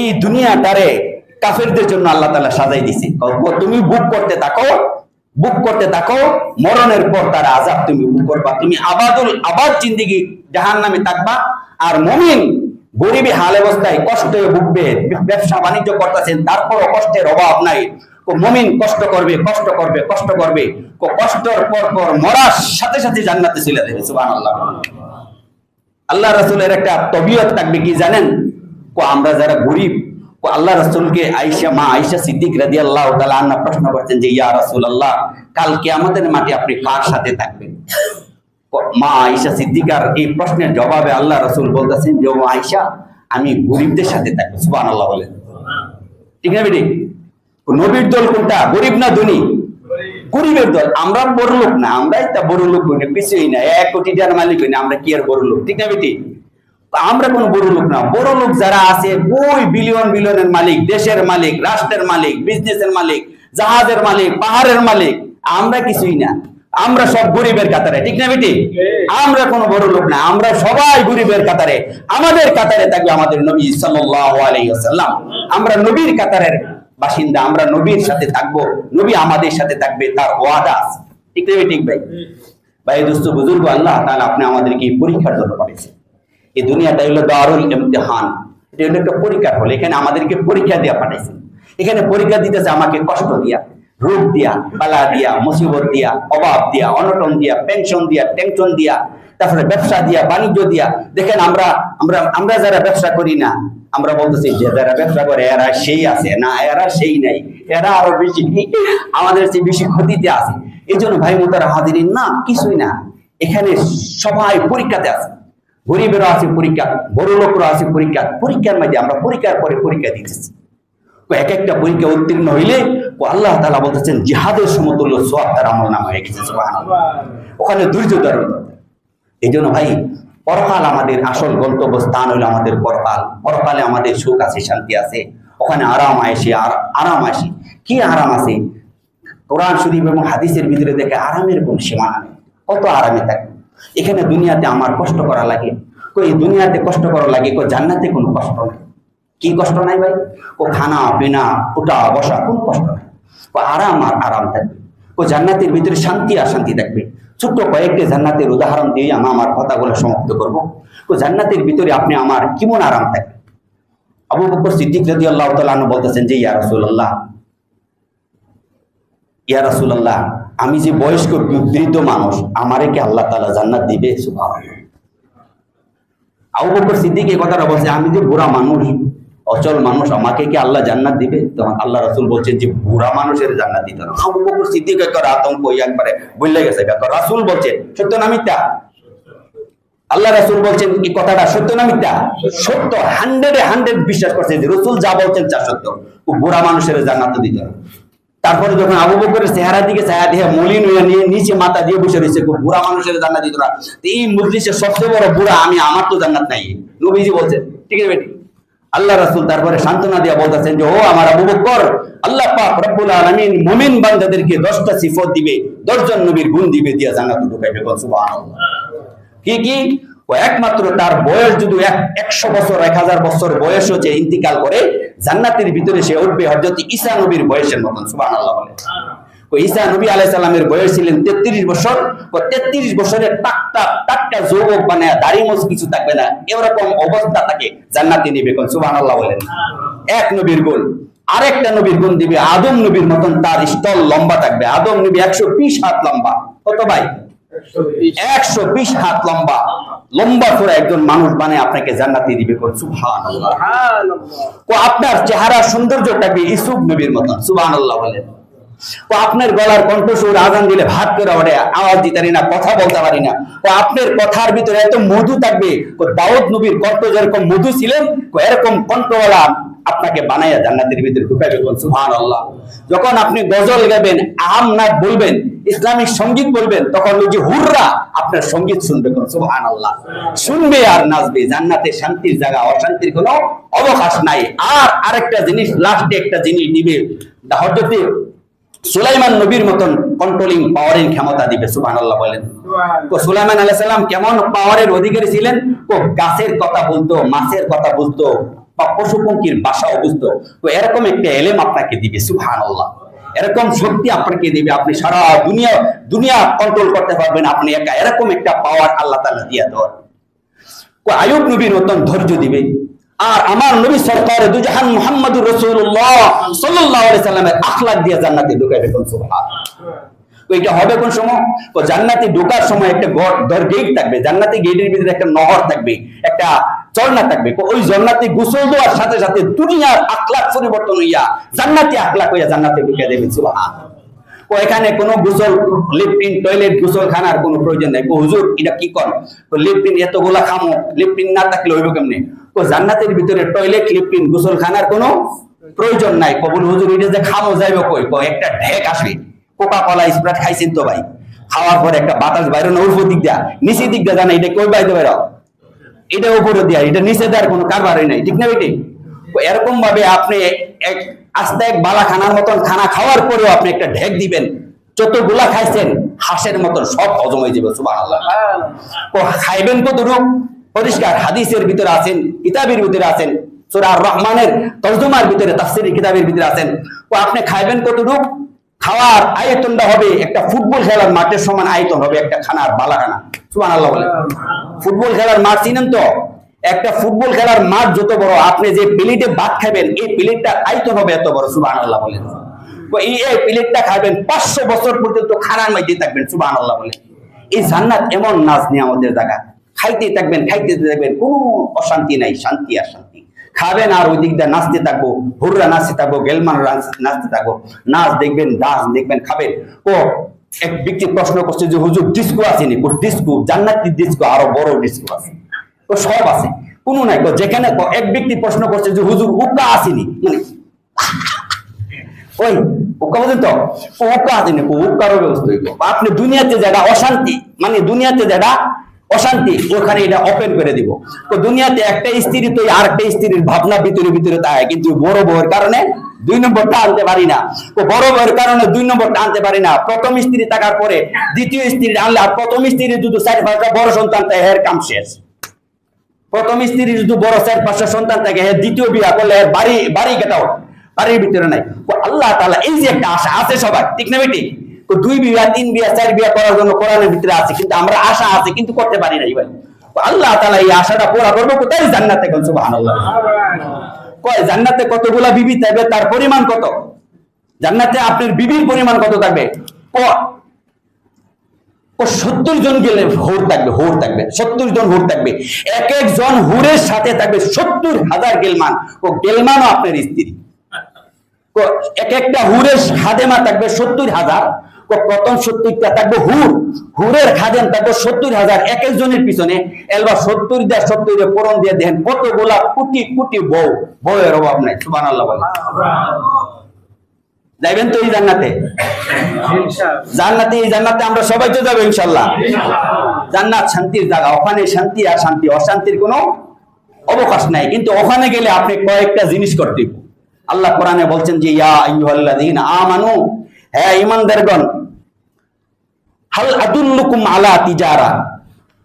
এই দুনিয়াটারে কাফেরদের জন্য আল্লাহ তালা সাজাই দিছে। তুমি বুক করতে থাকো, বুক করতে থাকো, মরণের পর তার আজাব তুমি বুক করবা। তুমি আবাদুল, আবাদ জিন্দিগি জাহান নামে থাকবা। আর মমিন গরিবী হাল অবস্থায় কষ্টে ভুগবে, ব্যবসা বাণিজ্য করতেছেন, তারপরও কষ্টের অভাব নাই। মমিন কষ্ট করবে কষ্ট করবে কষ্ট করবে। কষ্টর পর পর মরার সাথে সাথে জান্নাতে চলে দেবে সুবহানাল্লাহ। আল্লাহ রাসূলের একটা তবিয়ত থাকবে কি জানেন? আমরা যারা গরিব, কো আল্লাহ রাসূলকে আয়েশা, মা আয়েশা সিদ্দিক রাদিয়াল্লাহু তাআলা আন্না প্রশ্ন করতেন যে, ইয়া রাসূলুল্লাহ, কাল কিয়ামতের মাঠে আপনি কার সাথে থাকবেন? মা আয়েশা সিদ্দিকার এই প্রশ্নের জবাবে আল্লাহ রাসূল বলতেছেন যে, ও আয়েশা, আমি গরিবদের সাথে থাকব। সুবহানাল্লাহ বলেন। ঠিক না বেটি? নবীর দল কোনটা, গরিব না ধনী? গরিবের দল। আমরা বড় লোক না, আমরাই তা বড় লোক না কিছুই না। এক কোটি টাকার মালিক হই না, আমরা কি আর বড় লোক ঠিক না বেটি? আমরা কোনো বড় লোক না। বড় লোক যারা আছে, ওই বিলিয়ন বিলিয়নের মালিক, দেশের মালিক, রাষ্ট্রের মালিক বিজনেসের মালিক, জাহাজের মালিক, পাহাড়ের মালিক, আমরা কিছুই না। আমরা সব গরিবের কাতারে, ঠিক না বেটি? আমরা কোনো বড় লোক না। আমরা সবাই গরিবের কাতারে। আমাদের কাতারে থাকবে আমাদের নবী ওয়াসাল্লাম। আমরা নবীর কাতারের বাসিন্দা, আমরা নবীর সাথে থাকব। নবী আমাদের সাথে থাকবে, তার ওয়াদা আছে। ঠিক না ঠিক ভাই? ভাই, দোস্ত, বুজুর্গ, আল্লাহ তাহলে আপনি আমাদেরকে পরীক্ষার জন্য পাঠিয়েছেন। এই দুনিয়াটা হলো দারুল ইমতিহান। এটা হলো একটা পরীক্ষার হল। এখানে আমাদেরকে পরীক্ষা দিয়া পাঠাইছেন এখানে পরীক্ষা দিতেছে আমাকে কষ্ট দিয়া, রোগ দিয়া, বালা দিয়া, মুসিবত দিয়া, অভাব দিয়া, অনটন দিয়া পেনশন দিয়া টেনশন দিয়া, তারপরে ব্যবসা দিয়া, বাণিজ্য দিয়া। দেখেন আমরা আমরা আমরা যারা ব্যবসা করি না, আমরা বলতেছি যে যারা ব্যবসা করে, এরা সেই আছে না, এরা সেই নাই। এরা আরও বেশি, আমাদের চেয়ে বেশি ক্ষতিতে আছে। এই জন্য ভাই মোতারা হাজিরিন, না, কিছুই না। এখানে সবাই পরীক্ষাতে আছে। গরিবেরও আছে পরীক্ষা, বড় লোকেরও আছে পরীক্ষা। পরীক্ষার মাঝে আমরা পরীক্ষার পরে পরীক্ষা দিতেছি। এক একটা পরীক্ষা উত্তীর্ণ হইলে ও আল্লাহ তালা বলতেছেন, জিহাদের সমতুল্য সোয়াব তার আমল নামা হয়ে গেছে ওখানে ধৈর্য ধারণ এই জন্য ভাই, পরকাল আমাদের আসল গন্তব্য স্থান হলো আমাদের পরকাল। পরকালে আমাদের সুখ আছে, শান্তি আছে। ওখানে আরাম আসে, আর আরাম আসে। কি আরাম আছে কোরআন শরীফ এবং হাদিসের ভিতরে দেখে আরামের কোন সীমানা নেই। কত আরামে থাকে এখানে দুনিয়াতে আমার কষ্ট করা লাগে। কই দুনিয়াতে কষ্ট করা লাগে, কই, জান্নাতে কোনো কষ্ট নেই। কি কষ্ট নাই ভাই? ও খানা, পিনা উঠা বসা, কোনো কষ্ট নাই। ও আরাম আর আরাম থাকবে। ও জান্নাতের ভিতরে শান্তি আর শান্তি থাকবে। ছোট্ট কয়েকটি জান্নাতের উদাহরণ দিয়ে আমি আমার কথাগুলো সমাপ্ত করব। ও জান্নাতের ভিতরে আপনি আমার কেমন আরাম থাকবে? আবু বকর সিদ্দিক রাদি আল্লাহ তালু বলতেছেন যে, ইয়া রাসূলুল্লাহ ইয়া রাসূলুল্লাহ, আমি যে বয়স্ক বৃদ্ধ মানুষ, আমারে কি আল্লাহ তাআলা জান্নাত দিবে? সিদ্দিক কথাটা বলছে, আমি যে বুড়া মানুষ, অচল মানুষ, আমাকে কি আল্লাহ জান্নাত দিবে? তখন আল্লাহ রাসূল বলছেন যে, বুড়া মানুষের জান্নাত দিতে না আবু বকর সিদ্দিক একবার আতঙ্ক একবারে গেছে। রাসূল সত্য না মিথ্যা? আল্লাহ রাসূল বলছেন, এই কথাটা সত্য না মিথ্যা? সত্য হান্ড্রেডে হান্ড্রেড বিশ্বাস করছে যে, রসুল যা বলছেন তা সত্য। ও বুড়া মানুষের জান্নাত দিতে না তারপরে যখন আবু বকরের চেহারা দিকে ছায়া দিয়ে মলিন হয়ে নিয়ে নিচে মাথা দিয়ে বসে রয়েছে খুব বুড়া মানুষের জান্নাত দিত না। এই মজলিসের সবচেয়ে বড় বুড়া আমি, আমার তো জান্নাত নাই। নবীজি বলছেন, ঠিক আছে বেটি? আল্লাহ রাসূল তারপরে সান্ত্বনা দিয়া বলতেছেন যে, ও আমার আবু বকর, আল্লাহ পাক রব্বুল আলামিন মুমিন বান্দাদেরকে 10টা সিফত দিবে 10 জন নবীর গুণ দিবে, দিয়া জান্নাতে ঢুকাইবে সুবহানাল্লাহ। কি কি? একমাত্র তার বয়স যদি এক- একশো বছর, এক হাজার বছর বয়স হচ্ছে, ইন্তিকাল করে জান্নাতের ভিতরে সে উঠবে হজরত ঈসা নবীর বয়সের মতন সুবাহ আল্লাহ বলে ঈসা নবী আলাইসাল্লামের বয়স ছিলেন তেত্রিশ বছর। তেত্রিশ বছরে টাকটা টাকটা যুবক মানে দাড়ি মোজ কিছু থাকবে না, এরকম অবস্থা থাকে জান্নাতে নিবে কোন সুবাহ আল্লাহ বলেন। এক নবীর গুণ, আরেকটা নবীর গুণ দিবে, আদম নবীর মতন তার স্থল লম্বা থাকবে। আদম নবী একশো বিশ হাত লম্বা। কত ভাই? একশো বিশ হাত লম্বা। লম্বা করে একজন মানুষ মানে আপনাকে জান্নাতি দিবে কোন সুবহানাল্লাহ। ও আপনার চেহারা সৌন্দর্যটাকে ইসুফ নবীর মতন? সুবহানাল্লাহ বলেন। ও আপনার গলার কণ্ঠস্বর আজান দিলে ভাত করে ওঠে আওয়াজ দিতে পারি না কথা বলতে পারি না। ও আপনার কথার ভিতরে এত মধু থাকবে ও দাউদ নবীর কণ্ঠ যেরকম মধু ছিলেন এরকম কণ্ঠওয়ালা আপনাকে বানাইয়া জান্নাতের ভিতরে ঢুকাইবে কোন সুবহানাল্লাহ। যখন আপনি গজল গাবেন আহাম নাচ বলবেন ইসলামিক সংগীত বলবেন তখন ওই যে হুররা আপনার সংগীত শুনবে কোন সুবহানাল্লাহ। শুনবে আর নাচবে। জান্নাতে শান্তির জায়গা অশান্তির কোনো অবকাশ নাই। আর আরেকটা জিনিস লাস্টে একটা জিনিস দিবে হজরতে সুলাইমান নবীর মতন কন্ট্রোলিং পাওয়ারিং ক্ষমতা দিবে সুবহানাল্লাহ বলেন। তো সুলাইমান আলাইহিস সালাম কেমন পাওয়ারের অধিকারী ছিলেন? ও গাছের কথা বলতো মাছের কথা বলতো বা পশু বাসা অবস্থ তো এরকম একটা এলেম আপনাকে দিবে, সুবহানাল্লাহ। এরকম শক্তি আপনাকে দিবে, আপনি সারা দুনিয়া দুনিয়া কন্ট্রোল করতে পারবেন, আপনি একা। এরকম একটা পাওয়ার আল্লাহ তাআলা দিয়া দেওয়ার। আয়ুব নবীর মতন ধৈর্য দিবে। আর আমার নবী সরকার দুজাহান মুহাম্মদুর রাসূলুল্লাহ সাল্লাল্লাহু আলাইহি সাল্লামের আখলাক দিয়ে জান্নাতে ঢুকাইবে কোন সুবহানাল্লাহ তো এটা হবে কোন সময়? তো জান্নাতে ঢোকার সময় একটা গেট থাকবে। জান্নাতি গেটের ভিতরে একটা নহর থাকবে। একটা ঝর্ণা থাকবে। ওই জান্নাতে গোসল দেওয়ার সাথে সাথে দুনিয়ার আখলাক পরিবর্তন হইয়া জান্নাতি আখলাক হইয়া জান্নাতে ঢুকে দেবে ও এখানে কোনো গোসল লিফটিন টয়লেট গোসল খানার কোনো প্রয়োজন নাই। হুজুর, এটা কি কর? তো লিফটিন এতগুলা খামো লিফটিন না থাকলে হইব কেমনে? তো জান্নাতের ভিতরে টয়লেট লিফটিন গোসল খানার কোনো প্রয়োজন নাই। কবুল হুজুর, এটা যে খামো যাইবে কই? কই একটা ঢেক আসবে। কোকা কলা স্প্রাইট খাইছেন তো ভাই। খাওয়ার পর একটা বাতাস বাইরে না উপর দিক দিয়া, নিচের দিক দিয়া জানা এটা কই বাইতে বেরো? এটা উপরে দিয়া, এটা নিচে দেওয়ার কোনো কারবারই নাই, ঠিক না বেটি? এরকম ভাবে আপনি এক আস্তে এক বালা খানার মতন খানা খাওয়ার পরেও আপনি একটা ঢেক দিবেন, যতগুলা খাইছেন, হাঁসের মতন সব হজম হয়ে যাবে তো খাইবেন কতটুক? পরিষ্কার হাদিসের ভিতরে আছেন, কিতাবের ভিতরে আছেন, সূরা রহমানের তর্জমার ভিতরে, তাফসীরের কিতাবের ভিতরে আছেন। তো আপনি খাইবেন কতটুক? খাওয়ার আয়তনটা হবে একটা ফুটবল খেলার মাঠের সমান আয়তন হবে একটা খানার বালা খানা সুবান আল্লাহ বলে ফুটবল খেলার মাঠ চিনেন তো? একটা ফুটবল খেলার মাঠ যত বড়, আপনি যে প্লেটে ভাত খাবেন, এই প্লেটটার আয়তন হবে এত বড় সুবান আল্লাহ বলেন এই এই প্লেটটা খাবেন, পাঁচশো বছর পর্যন্ত খানার মধ্যে থাকবেন সুবান আল্লাহ বলে এই জান্নাত এমন নাচ নিয়ে আমাদের জায়গা। খাইতে থাকবেন খাইতে থাকবেন, কোনো অশান্তি নাই, শান্তি আর শান্তি। খাবেন আর ওই দিক দিয়ে নাচতে থাকব, হুররা নাচতে থাকব গেলমান নাচতে থাকব। নাচ দেখবেন, ডান্স দেখবেন, খাবেন। ও এক ব্যক্তি প্রশ্ন করছে যে, হুজুর ডিস্কো আসেনি ডিস্কো জান্নাতি ডিস্কো আরও বড় ডিস্কো আছে। তো সব আছে। কোনো নাই। যেখানে এক ব্যক্তি প্রশ্ন করছে যে, হুজুর, উকা আসেনি মানে ওই, উকা বলেন তো? ও উকা আসেনি উকারও ব্যবস্থা হইব। আপনি দুনিয়াতে যেটা অশান্তি মানে দুনিয়াতে যেটা অশান্তি, ওখানে এটা ওপেন করে দিব। তো দুনিয়াতে একটা স্ত্রী তো আর একটা স্ত্রীর ভাবনা ভিতরে ভিতরে তাই কিন্তু বড় বউয়ের কারণে দুই নম্বরটা আনতে পারি না। তো বড় বউয়ের কারণে দুই নম্বরটা আনতে পারি না। প্রথম স্ত্রী থাকার পরে দ্বিতীয় স্ত্রী আনলে আর প্রথম স্ত্রী যদি চার পাঁচটা বড় সন্তান থাকে, এর কাম শেষ। প্রথম স্ত্রী যদি বড় চার পাঁচটা সন্তান থাকে, এর দ্বিতীয় বিয়া করলে এর বাড়ি বাড়ি কেটাও বাড়ির ভিতরে নাই। আল্লাহ তালা এই যে একটা আশা আছে সবার, ঠিক না বেটি? তো দুই বিয়া, তিন বিয়া, চার বিয়া করার জন্য কোরআনের ভিতরে আছে, কিন্তু আমরা আশা আছে, কিন্তু করতে পারি নাই ভাই। আল্লাহ তালা এই আশাটা পুরা করব কোথায়? জান্নাতে কোন সুবহানাল্লাহ। কয়, জান্নাতে কতগুলা বিবি থাকবে, তার পরিমাণ কত? জান্নাতে আপনার বিবির পরিমাণ কত থাকবে? ও সত্তর জন গেলে হোর থাকবে হোর থাকবে, সত্তর জন হোর থাকবে। এক একজন হুরের সাথে থাকবে সত্তর হাজার গেলমান। ও গেলমানও আপনার স্ত্রী। এক একটা হুরের খাদেমা থাকবে সত্তর হাজার। প্রথম সত্তরটা থাকবে হুর। হুরের খাদেম থাকবে সত্তর হাজার। এক একজনের পিছনে এলবা সত্তর দিয়ে সত্তর পূরণ দিয়ে দেখেন কতগুলা কোটি কোটি বউ। বউয়ের অভাব নাই সুবান আল্লাহ যাইবেন তো এই জান্নাতে? জান্নাতে, এই জান্নাতে আমরা সবাই তো যাব ইনশাল্লাহ। জান্নাত শান্তির জায়গা, ওখানে শান্তি আর শান্তি। অশান্তির কোনো অবকাশ নাই। কিন্তু ওখানে গেলে আপনি কয়েকটা জিনিস করতে আল্লাহ কোরআনে বলছেন যে, ইয়া আইয়ুহাল্লাযীনা আমানু হ্যাঁ ঈমানদারগণ হাল আদুল্লুকুম আলা তিজারা।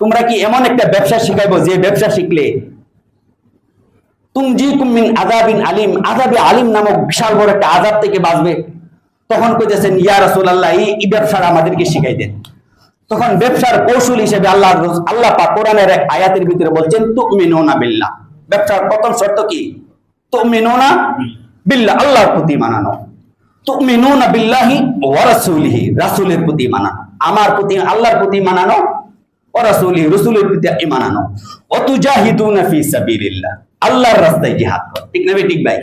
তোমরা কি এমন একটা ব্যবসা শিখাইবো যে ব্যবসা শিখলে তুমজিকুম মিন আযাবিন আলিম, আযাবে আলিম নামক বিশাল বড় একটা আযাব থেকে বাঁচবে। তখন কইতেছেন, ইয়া রাসূলুল্লাহ, এই এই ব্যবসাটা আমাদেরকে শিখাই দেন। তখন ব্যবসার কৌশল হিসেবে আল্লাহ আল্লাহ পাক কোরআনের এক আয়াতের ভিতরে বলছেন, তুমিনুনা বিল্লাহ। ব্যবসার প্রথম শর্ত কি? তুমিনুনা বিল্লাহ, আল্লাহর প্রতি মানানো। তুমিনুনা বিল্লাহি ওয়া রাসূলিহি, রাসূলের প্রতি মানানো। আমার প্রতি আল্লাহর প্রতি মানানো ও রাসূলিহি রাসূলের প্রতি ঈমান আনো। ও তুজাহিদুনা ফি সাবিলিল্লাহ। আল্লাহর রাস্তায় জিহাদ ঠিক না ঠিক ভাই?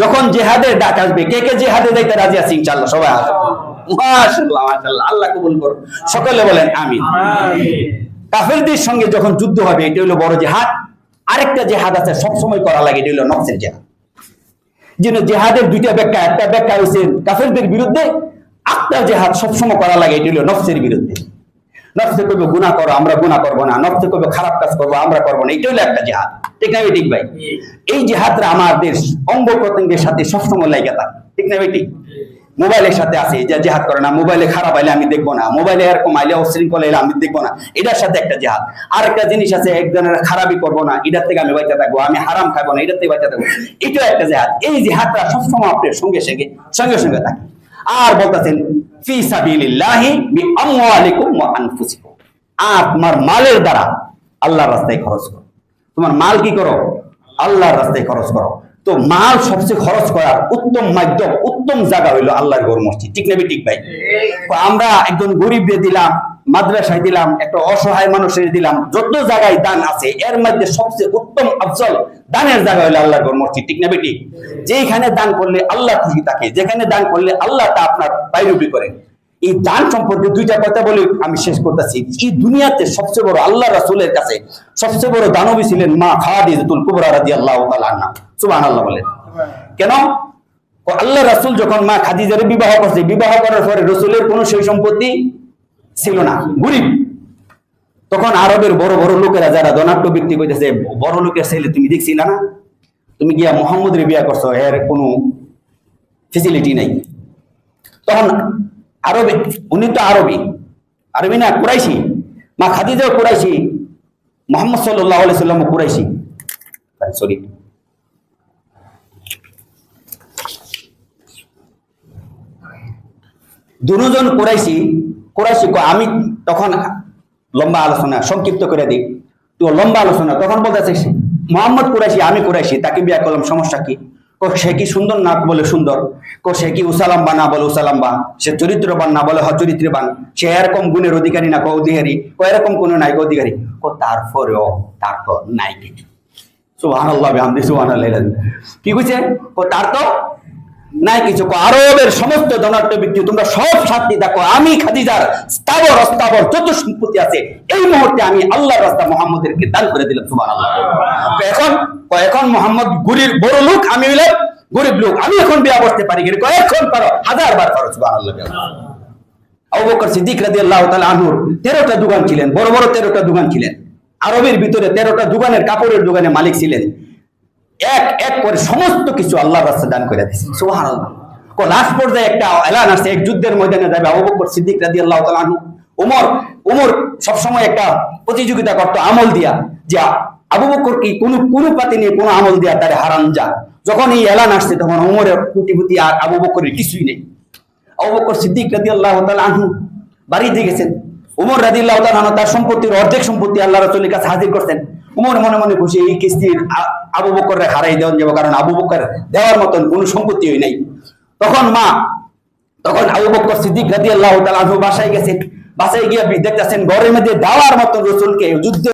যখন জিহাদের ডাক আসবে কে কে জিহাদে যাইতে রাজি আছি ইনশাআল্লাহ? সবাই আসবে মাশাআল্লাহ মাশাআল্লাহ আল্লাহ কবুল করুন সকলে বলেন আমিন। কাফেরদের সঙ্গে যখন যুদ্ধ হবে এটা হলো বড় জিহাদ। আরেকটা জিহাদ আছে সব সময় করা লাগে এটা হলো নফসের জিহাদ। যেন জেহাদের দুইটা ব্যাখ্যা একটা ব্যাখ্যা হয়েছে কাফেরদের বিরুদ্ধে একটা জেহাদ সবসময় করা লাগে এটি হলো নফসের বিরুদ্ধে। নফসে কবে গুণা করো আমরা গুণা করব না। নফসে কবে খারাপ কাজ করব আমরা করব না। এটা হলো একটা জেহাদ। ঠিক না ঠিক ভাই? এই জেহাদটা আমাদের অঙ্গ প্রত্যঙ্গের সাথে সবসময় লাগে থাকে। ঠিক না ঠিক? মোবাইলের সাথে আছে যে জেহাদ করে না মোবাইলে খারাপ আইলে আমি দেখব না মোবাইলে এরকম আইলে অশৃঙ্খল এলে আমি দেখব না এটার সাথে একটা জেহাদ। আর একটা জিনিস আছে একজনের খারাপই করব না এটার থেকে আমি বাঁচা থাকব আমি হারাম খাব না এটার থেকে বাঁচা থাকব। এটাও একটা জেহাদ। এই জেহাদটা সবসময় আপনার সঙ্গে সঙ্গে সঙ্গে সঙ্গে থাকে। আর বলতেছেন, ফি সাবিলিল্লাহি বি আমওয়ালিকুম ওয়া আনফুসিকুম। আর তোমার মালের দ্বারা আল্লাহর রাস্তায় খরচ করো। তোমার মাল কি করো? আল্লাহর রাস্তায় খরচ করো। তো মাল সবচেয়ে খরচ করার উত্তম মাধ্যম উত্তম জায়গা হইল আল্লাহর ঘর মসজিদ। ঠিক না ঠিক। ভাই আমরা একজন গরিবদের দিলাম মাদ্রাসায় দিলাম একটা অসহায় মানুষের দিলাম যত জায়গায় দান আছে এর মধ্যে সবচেয়ে উত্তম আফজল দানের জায়গা হলো আল্লাহর ঘর মসজিদ। ঠিক না বেটি যেখানে দান করলে আল্লাহ খুশি থাকে যেখানে দান করলে আল্লাহ তা আপনার বাইরুপি করেন। এই দান সম্পর্কে দুইটা কথা বলে আমি শেষ করতেছি। এই দুনিয়াতে সবচেয়ে বড় আল্লাহ রাসূলের কাছে সবচেয়ে বড় দানবী ছিলেন মা খাদিজাতুল কুবরা রাদিয়াল্লাহু তাআলা আনহা। সুবহানাল্লাহ বলেন। কেন? আল্লাহ রাসুল যখন মা খাদিজার বিবাহ করছে, বিবাহ করার পরে রাসূলের কোনো সেই সম্পত্তি ছিল না, গরিব। তখন আরবের বড় বড় লোকেরা যারা ধনাঢ্য ব্যক্তি কইতেছে, বড় লোকের ছেলে তুমি দেখছিল না তুমি গিয়া মোহাম্মদের বিয়া করছ, এর কোনো ফেসিলিটি নাই। তখন আরবে, উনি তো আরবি। আরবি না, কুরাইশি। মা খাদিজাও কুরাইশি। মোহাম্মদ সাল্লাহ সাল্লাম কুরাইশি। সরি দুজন কুরাইশি কুরাইশি আমি তখন লম্বা আলোচনা, সংক্ষিপ্ত করে দিই। তো লম্বা আলোচনা, তখন বলতেছে, মোহাম্মদ কুরাইশি, আমি কুরাইশি, তাকে বিয়া করলাম, সমস্যা কো? সে কি সুন্দর না বলে সুন্দর? কো সে কি উসালাম্বা না বলে উসালাম্বা? সে চরিত্রবান না বলে হ সে এরকম গুণের অধিকারী না কো অধিকারী? কো এরকম কোন নাই অধিকারী? কো তারপরেও তার তো নাই কিছু। সুবহানাল্লাহ, বিহামদি, সুবহানাল্লাহ কি কইছে? কো তার তো নাই কিছু। আরবের সমস্ত ধনাঢ্য ব্যক্তি, তোমরা সব সাথী দেখো। আমি খাদিজার স্থাবর, অস্থাবর যত সম্পত্তি আছে। এই মুহূর্তে আমি আল্লাহর রাস্তা মোহাম্মদেরকে দান করে দিলাম তো এখন এখন মোহাম্মদ গরিব বড় লোক, আমি হইলাম গরিব লোক, আমি এখন বিয়া বসতে পারি কিন্তু কয়, এখন পারো, হাজার বার পারো সিদ্দিক রাদিয়াল্লাহু তাআলা আনহুর 13টা দোকান ছিলেন, বড় বড় 13টা দোকান ছিলেন। আরবের ভিতরে 13টা দোকানের কাপড়ের দোকানে মালিক ছিলেন। এক এক করে সমস্ত কিছু আল্লাহর রাস্তায় দান করে দিয়েছে, সুবহানাল্লাহ। লাস্ট পর্যায়ে একটা এলান এক যুদ্ধের ময়দানে যাবে আবু বকর সিদ্দিক রাদিয়াল্লাহু তাআলা আনহু। ওমর ওমর সবসময় একটা প্রতিযোগিতা করতো আমল দিয়া, যে আবু বকর কি কোনো কোনো পাতি নিয়ে কোনো আমল দিয়া তারে হারান যা। যখন এই এলান আসছে, তখন ওমরের কুটিপুতি আর আবু বকরের কিছুই নেই। আবু বকর সিদ্দিক রাদিয়াল্লাহু তাআলা আনহু বাড়িতে গেছেন। উমর তাআলা আনহু তার সম্পত্তির অর্ধেক সম্পত্তি আল্লাহ রাসূলের কাছে হাজির করতেন উমর মনে মনে খুশি, এই কিস্তির আবু বকরের হারাই দেওয়া যাবে, কারণ আবু বকর দেওয়ার মতন কোনো সম্পত্তি নাই। তখন মা, তখন আবু বকর সিদ্দিক রাদিয়াল্লাহু তাআলা আনহু বাসায় গেছেন। বাসায় গিয়ে দেখতেছেন, ঘরের মধ্যে দেওয়ার মতন রসুলকে যুদ্ধ